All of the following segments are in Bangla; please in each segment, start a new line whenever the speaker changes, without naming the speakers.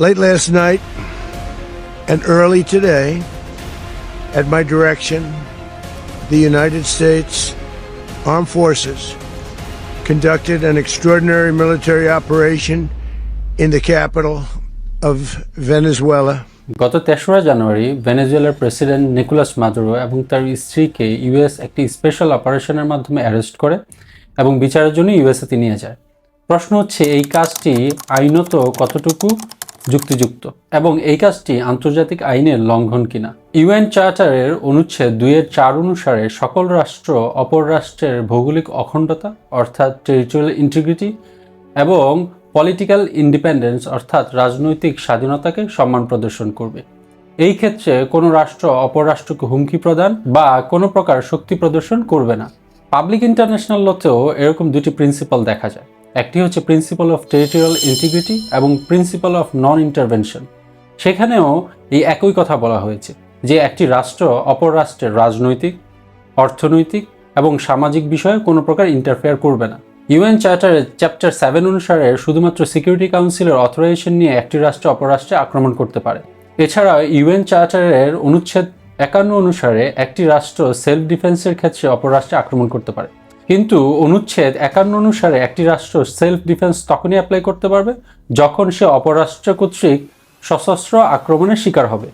Late last night and early today, at my direction, the United States Armed Forces conducted an extraordinary military operation in the capital of Venezuela.
গত তেসরা জানুয়ারি ভেনেজুয়েলার প্রেসিডেন্ট নিকোলাস মাদুরো এবং তার স্ত্রীকে ইউএস একটি স্পেশাল অপারেশনের মাধ্যমে অ্যারেস্ট করে এবং বিচারের জন্য ইউএসএতে নিয়ে যায় প্রশ্ন হচ্ছে এই কাজটি আইনত কতটুকু যুক্তিযুক্ত। এবং এই কাজটি আন্তর্জাতিক আইনের লঙ্ঘন কিনা। ইউএন চার্টারের অনুচ্ছেদ দুইয়ের চার অনুসারে সকল রাষ্ট্র অপর রাষ্ট্রের ভৌগোলিক অখণ্ডতা, অর্থাৎ টেরিটোরিয়াল ইন্টিগ্রিটি এবং পলিটিক্যাল ইন্ডিপেন্ডেন্স, অর্থাৎ রাজনৈতিক স্বাধীনতাকে সম্মান প্রদর্শন করবে। এই ক্ষেত্রে কোনো রাষ্ট্র অপর রাষ্ট্রকে হুমকি প্রদান বা কোনো প্রকার শক্তি প্রদর্শন করবে না। পাবলিক ইন্টারন্যাশনাল লতেও এরকম দুটি প্রিন্সিপাল দেখা যায়। একটি হচ্ছে প্রিন্সিপাল অফ টেরিটোরিয়াল ইন্টিগ্রিটি এবং প্রিন্সিপাল অফ নন ইন্টারভেনশন সেখানেও এই একই কথা বলা হয়েছে যে একটি রাষ্ট্র অপর রাষ্ট্রের রাজনৈতিক, অর্থনৈতিক এবং সামাজিক বিষয়ে কোনো প্রকার ইন্টারফেয়ার করবে না। ইউএন চার্টারের চ্যাপ্টার সেভেন অনুসারে শুধুমাত্র সিকিউরিটি কাউন্সিলের অথরাইজেশন নিয়ে একটি রাষ্ট্র অপর রাষ্ট্রে আক্রমণ করতে পারে। এছাড়া ইউএন চার্টারের অনুচ্ছেদ একান্ন অনুসারে একটি রাষ্ট্র সেলফ ডিফেন্সের ক্ষেত্রে অপর রাষ্ট্রে আক্রমণ করতে পারে। কিন্তু অনুচ্ছেদ একান্ন অনুসারে একটি রাষ্ট্র সেলফ ডিফেন্স তখনই অ্যাপ্লাই করতে পারবে যখন সে অপরাষ্ট্র কর্তৃক সশস্ত্র আক্রমণের শিকার হবে।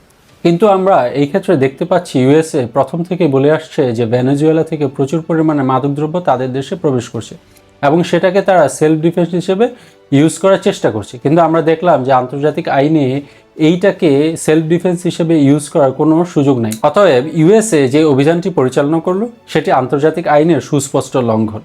কিন্তু আমরা এই ক্ষেত্রে দেখতে পাচ্ছি ইউএসএ প্রথম থেকে বলে আসছে যে ভেনেজুয়েলা থেকে প্রচুর পরিমাণে মাদকদ্রব্য তাদের দেশে প্রবেশ করছে এবং সেটাকে তারা সেলফ ডিফেন্স হিসেবে ইউজ করার চেষ্টা করছে। কিন্তু আমরা দেখলাম যে আন্তর্জাতিক আইনে এইটাকে সেলফ ডিফেন্স হিসেবে ইউজ করার কোনো সুযোগ নাই। অতএব ইউএসএ যে অভিযানটি পরিচালনা করল, সেটি আন্তর্জাতিক আইনের সুস্পষ্ট লঙ্ঘন।